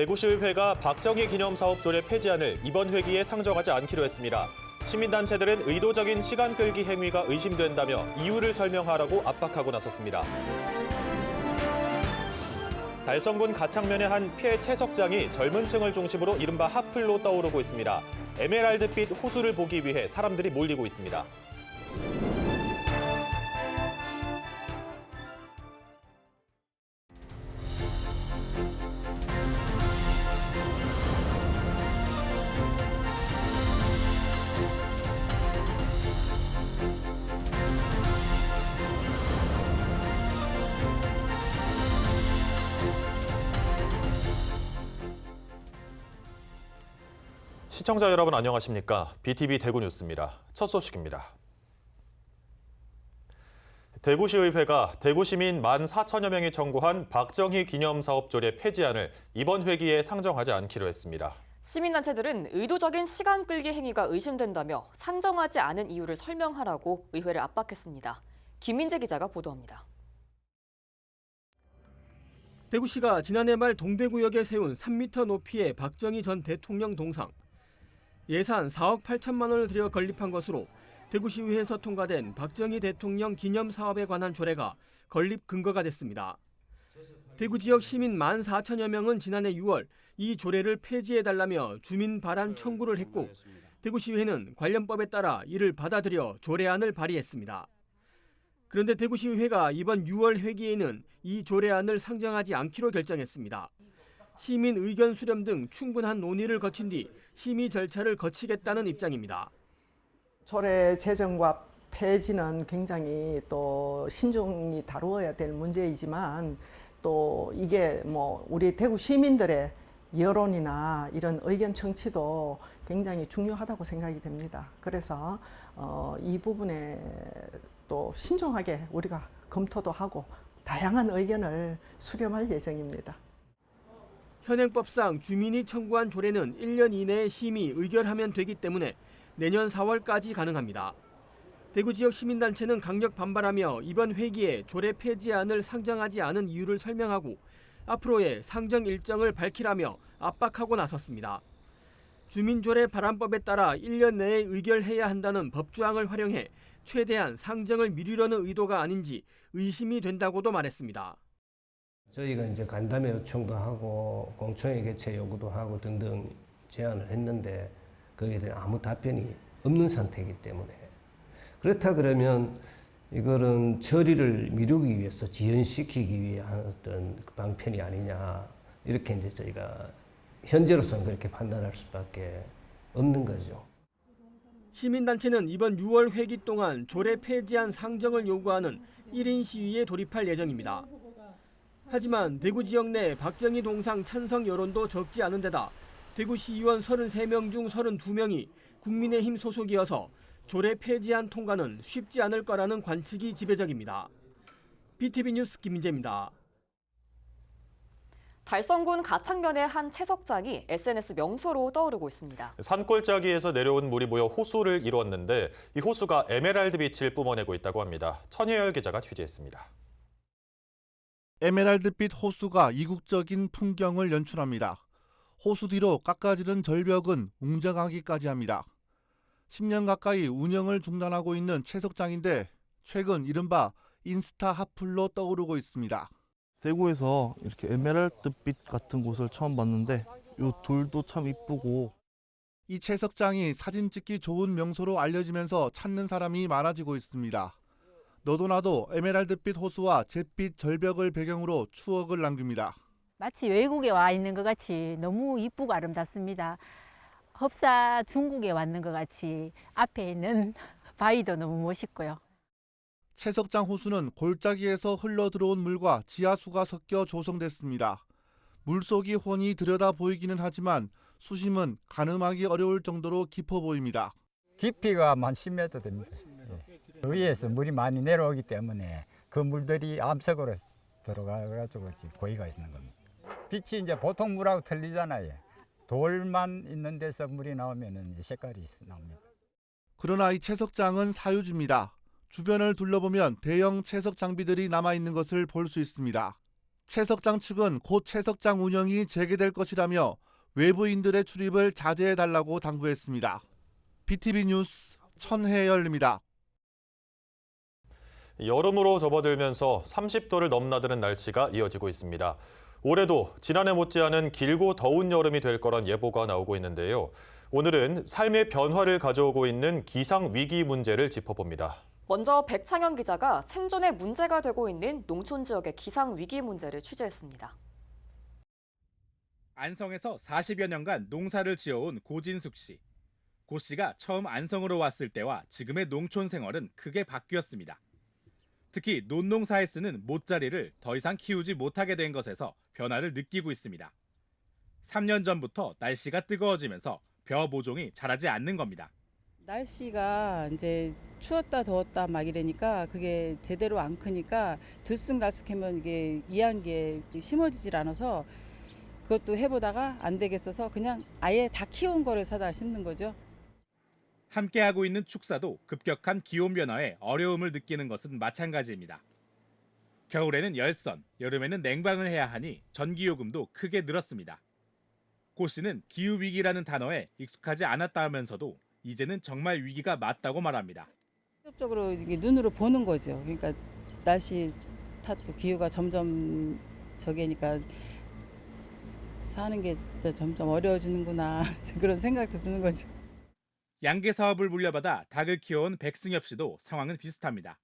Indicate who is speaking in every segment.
Speaker 1: 대구시의회가 박정희 기념사업 조례 폐지안을 이번 회기에 상정하지 않기로 했습니다. 시민단체들은 의도적인 시간 끌기 행위가 의심된다며 이유를 설명하라고 압박하고 나섰습니다. 달성군 가창면의 한폐 채석장이 젊은 층을 중심으로 이른바 하플로 떠오르고 있습니다. 에메랄드빛 호수를 보기 위해 사람들이 몰리고 있습니다. 시청자 여러분 안녕하십니까? BTV 대구 뉴스입니다. 첫 소식입니다. 대구시의회가 대구시민 1만 4천여 명이 청구한 박정희 기념사업조례 폐지안을 이번 회기에 상정하지 않기로 했습니다.
Speaker 2: 시민단체들은 의도적인 시간 끌기 행위가 의심된다며 상정하지 않은 이유를 설명하라고 의회를 압박했습니다. 김민재 기자가 보도합니다.
Speaker 3: 대구시가 지난해 말 동대구역에 세운 3m 높이의 박정희 전 대통령 동상. 예산 4억 8천만 원을 들여 건립한 것으로 대구시의회에서 통과된 박정희 대통령 기념 사업에 관한 조례가 건립 근거가 됐습니다. 대구 지역 시민 1만 4천여 명은 지난해 6월 이 조례를 폐지해달라며 주민 발안 청구를 했고 대구시의회는 관련법에 따라 이를 받아들여 조례안을 발의했습니다. 그런데 대구시의회가 이번 6월 회기에는 이 조례안을 상정하지 않기로 결정했습니다. 시민 의견 수렴 등 충분한 논의를 거친 뒤 심의 절차를 거치겠다는 입장입니다.
Speaker 4: 조례 제정과 폐지는 굉장히 또 신중히 다루어야 될 문제이지만 또 이게 뭐 우리 대구 시민들의 여론이나 이런 의견 청취도 굉장히 중요하다고 생각이 됩니다. 그래서 어, 이 부분에 또 신중하게 우리가 검토도 하고 다양한 의견을 수렴할 예정입니다.
Speaker 3: 현행법상 주민이 청구한 조례는 1년 이내에 심의 의결하면 되기 때문에 내년 4월까지 가능합니다. 대구 지역 시민단체는 강력 반발하며 이번 회기에 조례 폐지안을 상정하지 않은 이유를 설명하고 앞으로의 상정 일정을 밝히라며 압박하고 나섰습니다. 주민조례 발안법에 따라 1년 내에 의결해야 한다는 법조항을 활용해 최대한 상정을 미루려는 의도가 아닌지 의심이 된다고도 말했습니다.
Speaker 5: 저희가 이제 간담회 요청도 하고 공청회 개최 요구도 하고 등등 제안을 했는데 거기에 대한 아무 답변이 없는 상태이기 때문에 그렇다 그러면 이거는 처리를 미루기 위해서 지연시키기 위한 어떤 그 방편이 아니냐 이렇게 이제 저희가 현재로서는 그렇게 판단할 수밖에 없는 거죠.
Speaker 3: 시민단체는 이번 6월 회기 동안 조례 폐지안 상정을 요구하는 1인 시위에 돌입할 예정입니다. 하지만 대구 지역 내 박정희 동상 찬성 여론도 적지 않은 데다 대구시 의원 33명 중 32명이 국민의힘 소속이어서 조례 폐지안 통과는 쉽지 않을 거라는 관측이 지배적입니다. BTV 뉴스 김민재입니다.
Speaker 2: 달성군 가창면의 한 채석장이 SNS 명소로 떠오르고 있습니다.
Speaker 1: 산골짜기에서 내려온 물이 모여 호수를 이루었는데 이 호수가 에메랄드 빛을 뿜어내고 있다고 합니다. 천혜열 기자가 취재했습니다.
Speaker 6: 에메랄드빛 호수가 이국적인 풍경을 연출합니다. 호수 뒤로 깎아지른 절벽은 웅장하기까지 합니다. 10년 가까이 운영을 중단하고 있는 채석장인데 최근 이른바 인스타 핫플로 떠오르고 있습니다.
Speaker 7: 대구에서 이렇게 에메랄드빛 같은 곳을 처음 봤는데 이 돌도 참 이쁘고
Speaker 6: 이 채석장이 사진 찍기 좋은 명소로 알려지면서 찾는 사람이 많아지고 있습니다. 너도 나도 에메랄드빛 호수와 잿빛 절벽을 배경으로 추억을 남깁니다.
Speaker 8: 마치 외국에 와 있는 것 같이 너무 이쁘고 아름답습니다. 흡사 중국에 왔는 것 같이 앞에 있는 바위도 너무 멋있고요.
Speaker 6: 채석장 호수는 골짜기에서 흘러 들어온 물과 지하수가 섞여 조성됐습니다. 물속이 훤히 들여다 보이기는 하지만 수심은 가늠하기 어려울 정도로 깊어 보입니다.
Speaker 9: 깊이가 한 10m 됩니다. 예. 위에서 물이 많이 내려오기 때문에 그 물들이 암석으로 들어가가지고 고이가 있는 겁니다. 빛이 이제 보통 물하고 틀리잖아요. 돌만 있는 데서 물이 나오면 이제 색깔이 나옵니다.
Speaker 6: 그러나 이 채석장은 사유지입니다. 주변을 둘러보면 대형 채석 장비들이 남아 있는 것을 볼 수 있습니다. 채석장 측은 곧 채석장 운영이 재개될 것이라며 외부인들의 출입을 자제해 달라고 당부했습니다. BTV 뉴스 천혜열입니다.
Speaker 1: 여름으로 접어들면서 30도를 넘나드는 날씨가 이어지고 있습니다. 올해도 지난해 못지않은 길고 더운 여름이 될 거란 예보가 나오고 있는데요. 오늘은 삶의 변화를 가져오고 있는 기상 위기 문제를 짚어봅니다.
Speaker 2: 먼저 백창현 기자가 생존에 문제가 되고 있는 농촌 지역의 기상 위기 문제를 취재했습니다.
Speaker 10: 안성에서 40여 년간 농사를 지어온 고진숙 씨. 고 씨가 처음 안성으로 왔을 때와 지금의 농촌 생활은 크게 바뀌었습니다. 특히 논농사에 쓰는 모짜리를 더 이상 키우지 못하게 된 것에서 변화를 느끼고 있습니다. 3년 전부터 날씨가 뜨거워지면서 벼 모종이 자라지 않는 겁니다.
Speaker 11: 날씨가 이제 추웠다 더웠다 막 이러니까 그게 제대로 안 크니까 들쑥날쑥하면 이게 이한 게 심어지질 않아서 그것도 해보다가 안 되겠어서 그냥 아예 다 키운 거를 사다 심는 거죠.
Speaker 10: 함께하고 있는 축사도 급격한 기온 변화에 어려움을 느끼는 것은 마찬가지입니다. 겨울에는 열선, 여름에는 냉방을 해야 하니 전기요금도 크게 늘었습니다. 고 씨는 기후위기라는 단어에 익숙하지 않았다 하면서도 이제는 정말 위기가 맞다고 말합니다.
Speaker 11: 직접적으로 눈으로 보는 거죠. 그러니까 날씨 탓도 기후가 점점 저게니까 사는 게 점점 어려워지는구나 그런 생각도 드는 거죠.
Speaker 10: 양계 사업을 물려받아 닭을 키워온 백승엽 씨도 상황은 비슷합니다.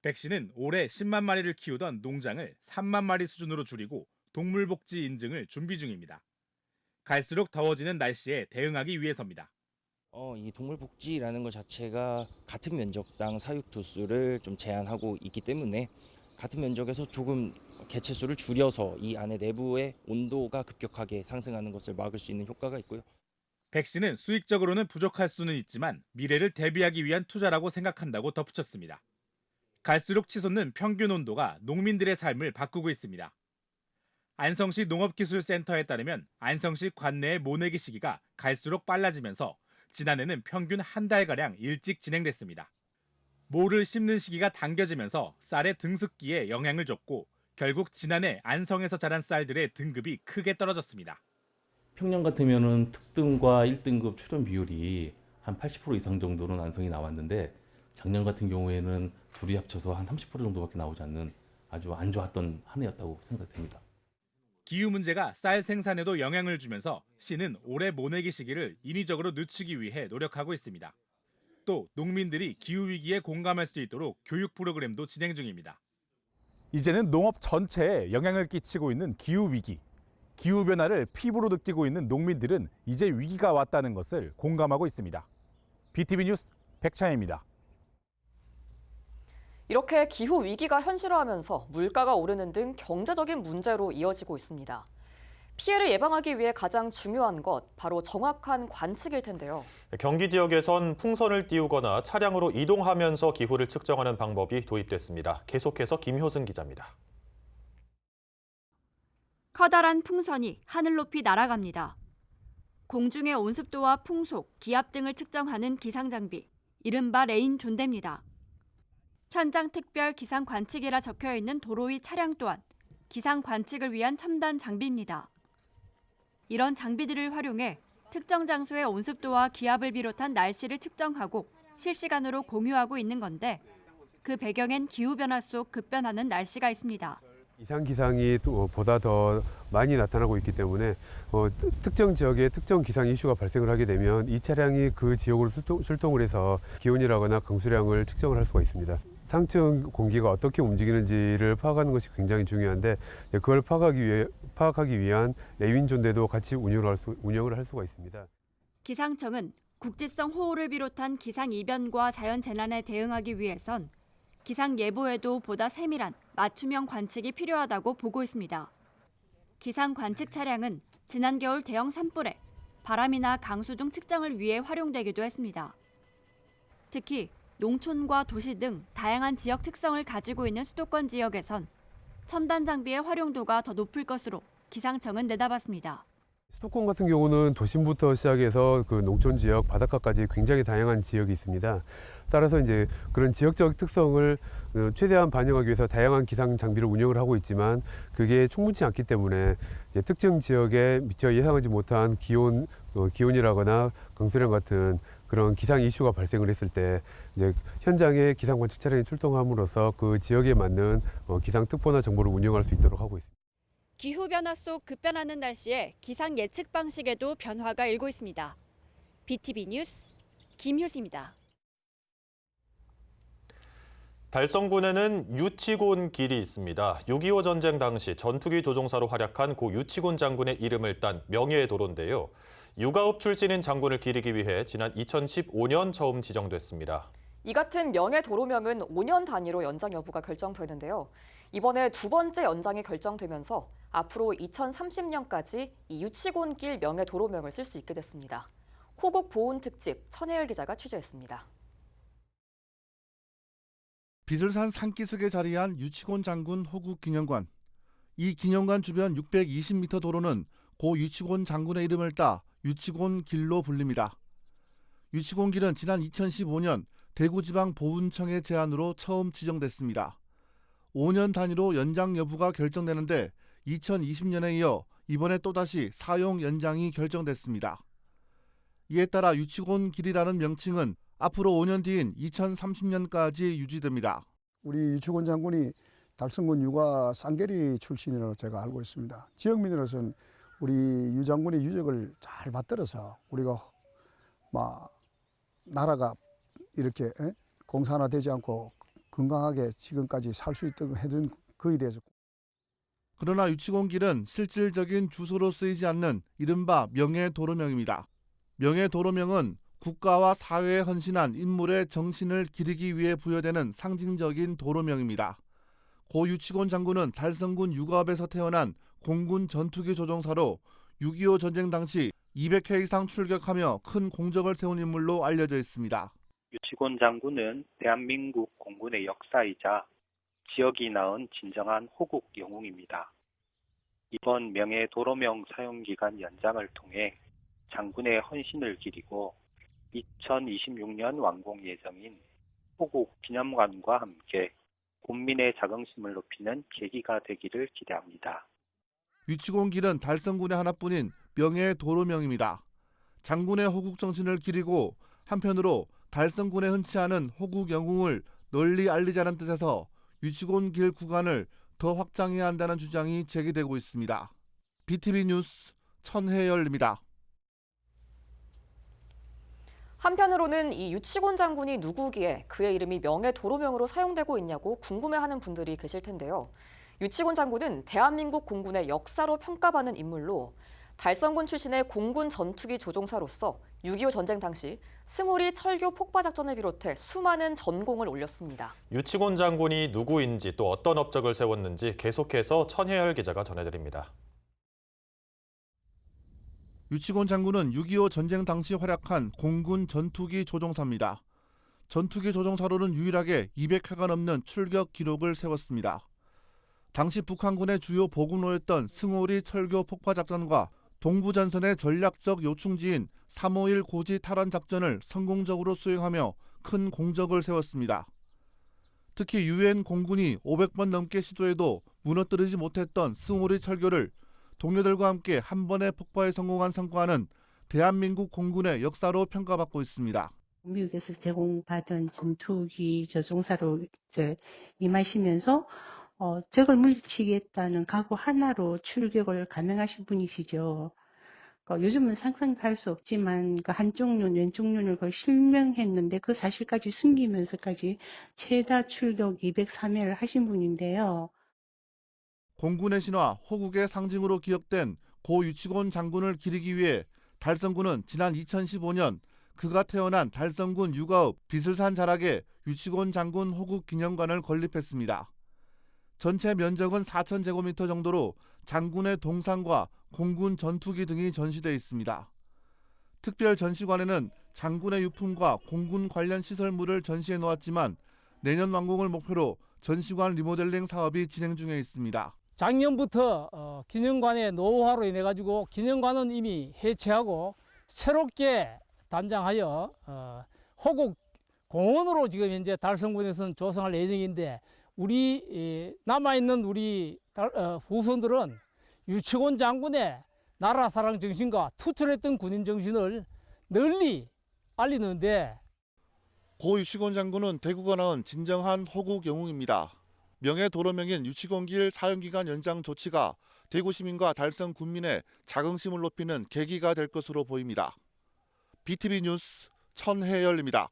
Speaker 10: 백 씨는 올해 10만 마리를 키우던 농장을 3만 마리 수준으로 줄이고 동물복지 인증을 준비 중입니다. 갈수록 더워지는 날씨에 대응하기 위해서입니다.
Speaker 12: 어, 이 동물복지라는 것 자체가 같은 면적당 사육 두수를 좀 제한하고 있기 때문에 같은 면적에서 조금 개체 수를 줄여서 이 안에 내부의 온도가 급격하게 상승하는 것을 막을 수 있는 효과가 있고요.
Speaker 10: 백 씨는 수익적으로는 부족할 수는 있지만 미래를 대비하기 위한 투자라고 생각한다고 덧붙였습니다. 갈수록 치솟는 평균 온도가 농민들의 삶을 바꾸고 있습니다. 안성시 농업기술센터에 따르면 안성시 관내의 모내기 시기가 갈수록 빨라지면서 지난해는 평균 한 달가량 일찍 진행됐습니다. 모를 심는 시기가 당겨지면서 쌀의 등습기에 영향을 줬고 결국 지난해 안성에서 자란 쌀들의 등급이 크게 떨어졌습니다.
Speaker 13: 평년 같으면은 특등과 1등급 출현 비율이 한 80% 이상 정도는 안성이 나왔는데 작년 같은 경우에는 둘이 합쳐서 한 30% 정도밖에 나오지 않는 아주 안 좋았던 한 해였다고 생각됩니다.
Speaker 10: 기후 문제가 쌀 생산에도 영향을 주면서 시는 올해 모내기 시기를 인위적으로 늦추기 위해 노력하고 있습니다. 또 농민들이 기후 위기에 공감할 수 있도록 교육 프로그램도 진행 중입니다. 이제는 농업 전체에 영향을 끼치고 있는 기후 위기. 기후 변화를 피부로 느끼고 있는 농민들은 이제 위기가 왔다는 것을 공감하고 있습니다. BTV 뉴스 백찬입니다.
Speaker 2: 이렇게 기후 위기가 현실화하면서 물가가 오르는 등 경제적인 문제로 이어지고 있습니다. 피해를 예방하기 위해 가장 중요한 것 바로 정확한 관측일 텐데요.
Speaker 1: 경기 지역에선 풍선을 띄우거나 차량으로 이동하면서 기후를 측정하는 방법이 도입됐습니다. 계속해서 김효승 기자입니다.
Speaker 14: 커다란 풍선이 하늘 높이 날아갑니다. 공중의 온습도와 풍속, 기압 등을 측정하는 기상 장비, 이른바 레인 존대입니다. 현장 특별 기상 관측이라 적혀 있는 도로 위 차량 또한 기상 관측을 위한 첨단 장비입니다. 이런 장비들을 활용해 특정 장소의 온습도와 기압을 비롯한 날씨를 측정하고 실시간으로 공유하고 있는 건데 그 배경엔 기후 변화 속 급변하는 날씨가 있습니다.
Speaker 15: 이상 기상이 또 보다 더 많이 나타나고 있기 때문에 어, 특- 특정 지역에 특정 기상 이슈가 발생을 하게 되면 이 차량이 그 지역으로 출동, 출동을 해서 기온이라거나 강수량을 측정을 할 수가 있습니다. 상층 공기가 어떻게 움직이는지를 파악하는 것이 굉장히 중요한데 그걸 파악하기 위해 파악하기 위한 레윈 존대도 같이 운영을 할, 수, 운영을 할 수가 있습니다.
Speaker 14: 기상청은 국지성 호우를 비롯한 기상 이변과 자연 재난에 대응하기 위해선 기상 예보에도 보다 세밀한 맞춤형 관측이 필요하다고 보고 있습니다. 기상 관측 차량은 지난 겨울 대형 산불에 바람이나 강수 등 측정을 위해 활용되기도 했습니다. 특히 농촌과 도시 등 다양한 지역 특성을 가지고 있는 수도권 지역에선 첨단 장비의 활용도가 더 높을 것으로 기상청은 내다봤습니다.
Speaker 15: 수도권 같은 경우는 도심부터 시작해서 그 농촌 지역, 바닷가까지 굉장히 다양한 지역이 있습니다. 따라서 이제 그런 지역적 특성을 어, 최대한 반영하기 위해서 다양한 기상 장비를 운영을 하고 있지만 그게 충분치 않기 때문에 특정 지역에 미처 예상하지 못한 기온, 어, 기온이라거나 강수량 같은 그런 기상 이슈가 발생을 했을 때 이제 현장에 기상 관측 차량이 출동함으로써 그 지역에 맞는 어, 기상 특보나 정보를 운영할 수 있도록 하고 있습니다.
Speaker 14: 기후 변화 속 급변하는 날씨에 기상 예측 방식에도 변화가 일고 있습니다. BTV 뉴스 김효수입니다.
Speaker 1: 달성군에는 유치곤 길이 있습니다. 6.25 전쟁 당시 전투기 조종사로 활약한 고 유치곤 장군의 이름을 딴 명예의 도로인데요. 육아읍 출신인 장군을 기리기 위해 지난 2015년 처음 지정됐습니다.
Speaker 2: 이 같은 명예 도로명은 5년 단위로 연장 여부가 결정되는데요. 이번에 두 번째 연장이 결정되면서 앞으로 2030년까지 이 유치곤길 명예 도로명을 쓸 수 있게 됐습니다. 호국 보훈 특집 천혜열 기자가 취재했습니다.
Speaker 6: 비슬산 산기슭에 자리한 유치곤 장군 호국 기념관. 이 기념관 주변 620m 도로는 고 유치곤 장군의 이름을 따 유치곤 길로 불립니다. 유치곤 길은 지난 2015년 대구지방 보훈청의 제안으로 처음 지정됐습니다. 5년 단위로 연장 여부가 결정되는데 2020년에 이어 이번에 또다시 사용 연장이 결정됐습니다. 이에 따라 유치곤 길이라는 명칭은 앞으로 5년 뒤인 2030년까지 유지됩니다.
Speaker 16: 우리 유치곤 장군이 달성군 육아 쌍계리 출신이라고 제가 알고 있습니다. 지역민으로서는 우리 유 장군의 유적을 잘 받들어서 우리가 막 나라가 이렇게 에? 공산화되지 않고 건강하게 지금까지 살 수 있도록 해준 그에 대해서
Speaker 6: 그러나 유치곤길은 실질적인 주소로 쓰이지 않는 이른바 명예도로명입니다. 명예도로명은 국가와 사회에 헌신한 인물의 정신을 기리기 위해 부여되는 상징적인 도로명입니다. 고 유치곤 장군은 달성군 육아읍에서 태어난 공군 전투기 조종사로 6.25 전쟁 당시 200회 이상 출격하며 큰 공적을 세운 인물로 알려져 있습니다.
Speaker 17: 유치곤 장군은 대한민국 공군의 역사이자 지역이 낳은 진정한 호국 영웅입니다. 이번 명예 도로명 사용 기간 연장을 통해 장군의 헌신을 기리고 2026년 완공 예정인 호국 기념관과 함께 국민의 자긍심을 높이는 계기가 되기를 기대합니다.
Speaker 6: 유치곤 길은 달성군의 하나뿐인 명예 도로명입니다. 장군의 호국 정신을 기리고 한편으로 달성군에 흔치 않은 호국 영웅을 널리 알리자는 뜻에서 유치곤 길 구간을 더 확장해야 한다는 주장이 제기되고 있습니다. BTV 뉴스 천혜열입니다.
Speaker 2: 한편으로는 이 유치곤 장군이 누구기에 그의 이름이 명예 도로명으로 사용되고 있냐고 궁금해하는 분들이 계실 텐데요. 유치곤 장군은 대한민국 공군의 역사로 평가받는 인물로 달성군 출신의 공군 전투기 조종사로서 6.25 전쟁 당시 승오리 철교 폭파 작전을 비롯해 수많은 전공을 올렸습니다.
Speaker 1: 유치곤 장군이 누구인지 또 어떤 업적을 세웠는지 계속해서 천혜열 기자가 전해드립니다.
Speaker 6: 유치곤 장군은 6.25 전쟁 당시 활약한 공군 전투기 조종사입니다. 전투기 조종사로는 유일하게 200회가 넘는 출격 기록을 세웠습니다. 당시 북한군의 주요 보급로였던 승오리 철교 폭파 작전과 동부전선의 전략적 요충지인 351 고지 탈환 작전을 성공적으로 수행하며 큰 공적을 세웠습니다. 특히 유엔 공군이 500번 넘게 시도해도 무너뜨리지 못했던 승오리 철교를 동료들과 함께 한 번의 폭파에 성공한 성과는 대한민국 공군의 역사로 평가받고 있습니다.
Speaker 18: 미국에서 제공받은 전투기 저종사로 이제 임하시면서 어, 적을 물리치겠다는 각오 하나로 출격을 감행하신 분이시죠. 어, 요즘은 상상도 할 수 없지만 그 한쪽 눈, 왼쪽 눈을 거의 실명했는데 그 사실까지 숨기면서까지 최다 출격 203회를 하신 분인데요.
Speaker 6: 공군의 신화 호국의 상징으로 기억된 고 유치곤 장군을 기리기 위해 달성군은 지난 2015년 그가 태어난 달성군 육아읍 비슬산 자락에 유치곤 장군 호국 기념관을 건립했습니다. 전체 면적은 4,000제곱미터 정도로 장군의 동상과 공군 전투기 등이 전시돼 있습니다. 특별 전시관에는 장군의 유품과 공군 관련 시설물을 전시해 놓았지만 내년 완공을 목표로 전시관 리모델링 사업이 진행 중에 있습니다.
Speaker 19: 작년부터 어, 기념관의 노후화로 인해 가지고 기념관은 이미 해체하고 새롭게 단장하여 어, 호국 공원으로 지금 현재 달성군에서는 조성할 예정인데 우리 이, 남아 있는 우리 달- 어, 후손들은 유치원 장군의 나라 사랑 정신과 투철했던 군인 정신을 널리 알리는데
Speaker 6: 고 유치곤 장군은 대구가 낳은 진정한 호국 영웅입니다. 명예 도로명인 유치곤길 사용기간 연장 조치가 대구 시민과 달성 군민의 자긍심을 높이는 계기가 될 것으로 보입니다. BTV 뉴스 천혜열입니다.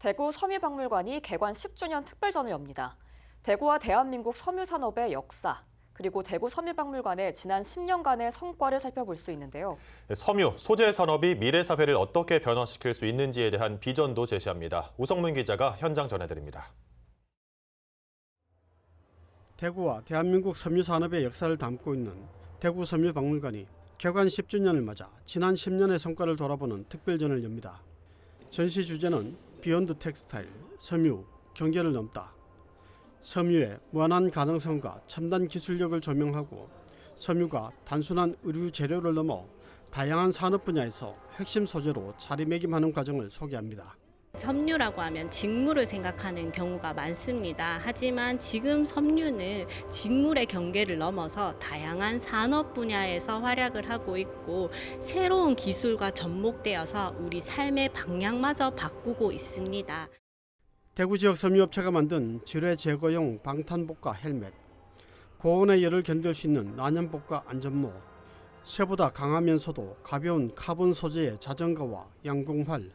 Speaker 2: 대구 섬유박물관이 개관 10주년 특별전을 엽니다. 대구와 대한민국 섬유산업의 역사, 그리고 대구 섬유박물관의 지난 10년간의 성과를 살펴볼 수 있는데요.
Speaker 1: 섬유, 소재 산업이 미래 사회를 어떻게 변화시킬 수 있는지에 대한 비전도 제시합니다. 우성문 기자가 현장 전해드립니다.
Speaker 20: 대구와 대한민국 섬유 산업의 역사를 담고 있는 대구 섬유 박물관이 개관 10주년을 맞아 지난 10년의 성과를 돌아보는 특별전을 엽니다. 전시 주제는 비욘드 텍스타일, 섬유, 경계를 넘다. 섬유의 무한한 가능성과 첨단 기술력을 조명하고 섬유가 단순한 의류 재료를 넘어 다양한 산업 분야에서 핵심 소재로 자리매김하는 과정을 소개합니다.
Speaker 21: 섬유라고 하면 직물을 생각하는 경우가 많습니다. 하지만 지금 섬유는 직물의 경계를 넘어서 다양한 산업 분야에서 활약을 하고 있고 새로운 기술과 접목되어서 우리 삶의 방향마저 바꾸고 있습니다.
Speaker 20: 대구 지역 섬유업체가 만든 지뢰 제거용 방탄복과 헬멧, 고온의 열을 견딜 수 있는 난연복과 안전모, 쇠보다 강하면서도 가벼운 카본 소재의 자전거와 양궁활,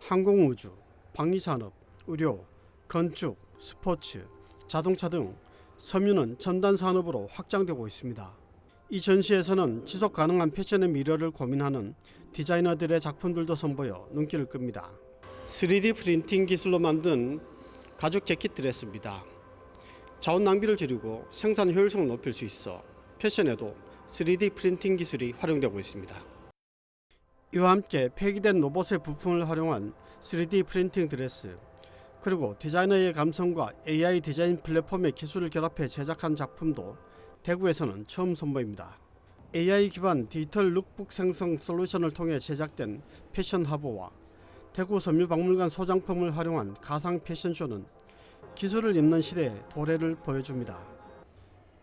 Speaker 20: 항공우주, 방위산업, 의료, 건축, 스포츠, 자동차 등 섬유는 첨단 산업으로 확장되고 있습니다. 이 전시에서는 지속 가능한 패션의 미래를 고민하는 디자이너들의 작품들도 선보여 눈길을 끕니다. 3D 프린팅 기술로 만든 가죽 재킷 드레스입니다. 자원 낭비를 줄이고 생산 효율성을 높일 수 있어 패션에도 3D 프린팅 기술이 활용되고 있습니다. 이와 함께 폐기된 로봇의 부품을 활용한 3D 프린팅 드레스 그리고 디자이너의 감성과 AI 디자인 플랫폼의 기술을 결합해 제작한 작품도 대구에서는 처음 선보입니다. AI 기반 디지털 룩북 생성 솔루션을 통해 제작된 패션 하버와 대구 섬유박물관 소장품을 활용한 가상 패션쇼는 기술을 잇는 시대의 도래를 보여줍니다.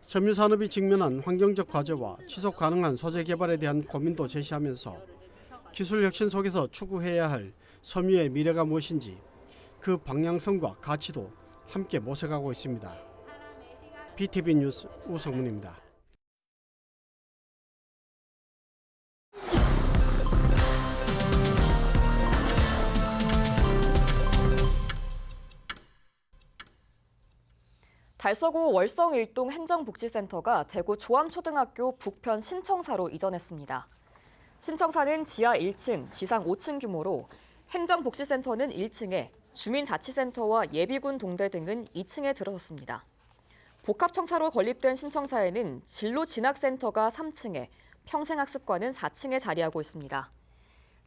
Speaker 20: 섬유 산업이 직면한 환경적 과제와 지속 가능한 소재 개발에 대한 고민도 제시하면서 기술 혁신 속에서 추구해야 할 섬유의 미래가 무엇인지 그 방향성과 가치도 함께 모색하고 있습니다. BTV 뉴스 우성문입니다.
Speaker 2: 달서구 월성 일동 행정복지센터가 대구 조암초등학교 북편 신청사로 이전했습니다. 신청사는 지하 1층, 지상 5층 규모로 행정복지센터는 1층에 주민자치센터와 예비군 동대 등은 2층에 들어섰습니다. 복합청사로 건립된 신청사에는 진로진학센터가 3층에 평생학습관은 4층에 자리하고 있습니다.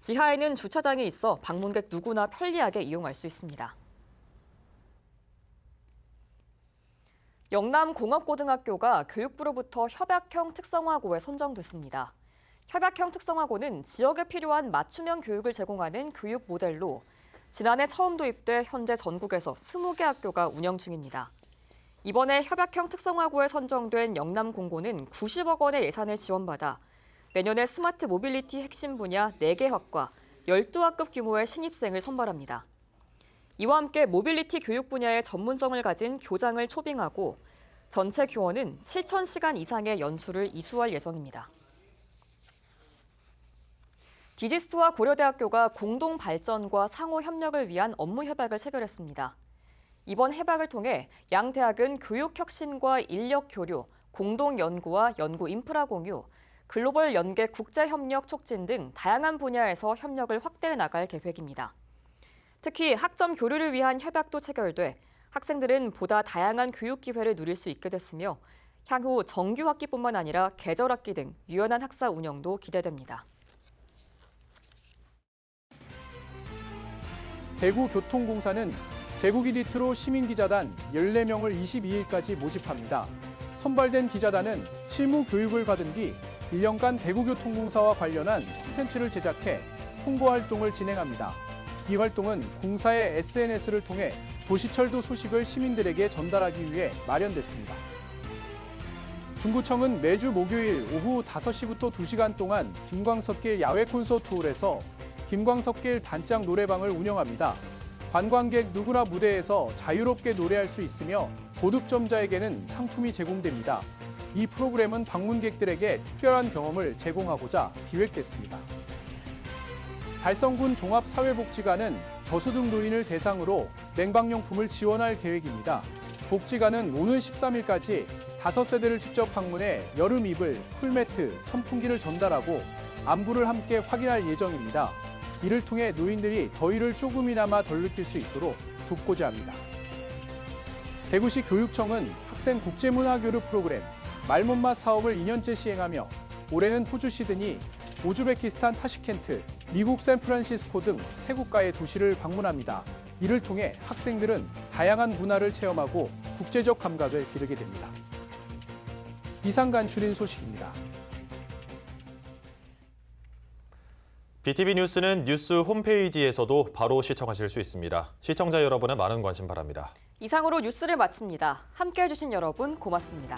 Speaker 2: 지하에는 주차장이 있어 방문객 누구나 편리하게 이용할 수 있습니다. 영남공업고등학교가 교육부로부터 협약형 특성화고에 선정됐습니다. 협약형 특성화고는 지역에 필요한 맞춤형 교육을 제공하는 교육 모델로 지난해 처음 도입돼 현재 전국에서 20개 학교가 운영 중입니다. 이번에 협약형 특성화고에 선정된 영남공고는 90억 원의 예산을 지원받아 내년에 스마트 모빌리티 핵심 분야 4개 학과 12학급 규모의 신입생을 선발합니다. 이와 함께 모빌리티 교육 분야의 전문성을 가진 교장을 초빙하고 전체 교원은 7,000시간 이상의 연수를 이수할 예정입니다. 디지스트와 고려대학교가 공동 발전과 상호 협력을 위한 업무 협약을 체결했습니다. 이번 협약을 통해 양 대학은 교육 혁신과 인력 교류, 공동 연구와 연구 인프라 공유, 글로벌 연계 국제 협력 촉진 등 다양한 분야에서 협력을 확대해 나갈 계획입니다. 특히 학점 교류를 위한 협약도 체결돼 학생들은 보다 다양한 교육 기회를 누릴 수 있게 됐으며 향후 정규 학기뿐만 아니라 계절 학기 등 유연한 학사 운영도 기대됩니다.
Speaker 22: 대구교통공사는 제국이 리트로 시민기자단 14명을 22일까지 모집합니다.
Speaker 23: 선발된 기자단은 실무 교육을 받은 뒤 1년간 대구교통공사와 관련한 콘텐츠를 제작해 홍보 활동을 진행합니다. 이 활동은 공사의 SNS를 통해 도시철도 소식을 시민들에게 전달하기 위해 마련됐습니다. 중구청은 매주 목요일 오후 5시부터 2시간 동안 김광석길 야외 콘서트 홀에서 김광석길 단짝 노래방을 운영합니다. 관광객 누구나 무대에서 자유롭게 노래할 수 있으며 고득점자에게는 상품이 제공됩니다. 이 프로그램은 방문객들에게 특별한 경험을 제공하고자 기획됐습니다. 달성군 종합사회복지관은 저소득 노인을 대상으로 냉방용품을 지원할 계획입니다. 복지관은 오는 13일까지 다섯 세대를 직접 방문해 여름 이불, 쿨매트, 선풍기를 전달하고 안부를 함께 확인할 예정입니다. 이를 통해 노인들이 더위를 조금이나마 덜 느낄 수 있도록 돕고자 합니다. 대구시 교육청은 학생 국제문화교류 프로그램 말못맛 사업을 2년째 시행하며 올해는 호주 시드니, 우즈베키스탄 타시켄트, 미국 샌프란시스코 등 세 국가의 도시를 방문합니다. 이를 통해 학생들은 다양한 문화를 체험하고 국제적 감각을 기르게 됩니다. 이상 간추린 소식입니다.
Speaker 1: BTV 뉴스는 뉴스 홈페이지에서도 바로 시청하실 수 있습니다. 시청자 여러분의 많은 관심 바랍니다.
Speaker 2: 이상으로 뉴스를 마칩니다. 함께해 주신 여러분 고맙습니다.